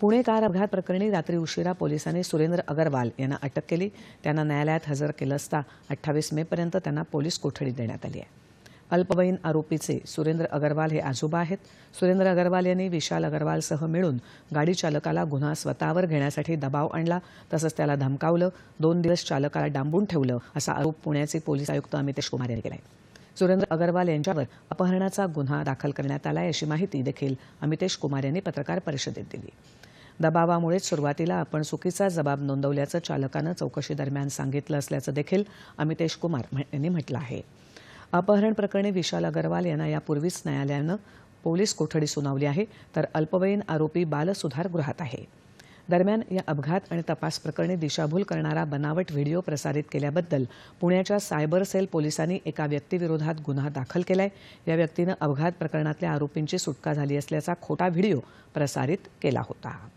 Pune car अपघात प्रकरणी रात्री उशिरा पोलिसांनी सुरेंद्र अगरवाल यांना अटक केली. त्यांना न्यायालयात हजर केलं असता अठ्ठावीस मेपर्यंत त्यांना पोलीस कोठडी देण्यात आली आहे. अल्पवयीन आरोपीचे सुरेंद्र अगरवाल हे आजोबा आहेत. सुरेंद्र अगरवाल यांनी विशाल अगरवालसह मिळून गाडी चालकाला गुन्हा स्वतःवर घेण्यासाठी दबाव आणला तसंच त्याला धमकावलं दोन दिवस चालकाला डांबून ठेवलं असा आरोप पुण्याचे पोलीस आयुक्त अमितेश कुमार यांनी केला आहे सुरेंद्र अगरवाल यांच्यावर अपहरणाचा गुन्हा दाखल करण्यात आला अशी माहिती देखील अमितेश कुमार यांनी पत्रकार परिषदेत दिली. दबावामुळेच सुरुवातीला आपण चुकीचा जबाब नोंदवल्याचं चालकानं चौकशीदरम्यान सांगितलं असल्याचं देखील अमितेश कुमार म्ह- यांनी म्हटलं आहे. अपहरण प्रकरणी विशाल अगरवाल यांना यापूर्वीच न्यायालयानं पोलीस कोठडी सुनावली आहे तर अल्पवयीन आरोपी बालसुधारगृहात आहे. दरम्यान या अपघात आणि तपास प्रकरणी दिशाभूल करणारा बनावट व्हिडिओ प्रसारित केल्याबद्दल पुण्याच्या सायबर सेल पोलिसांनी एका व्यक्तीविरोधात गुन्हा दाखल केलाय. या व्यक्तीनं अपघात प्रकरणातल्या आरोपींची सुटका झाली असल्याचा खोटा व्हिडिओ प्रसारित केला होता.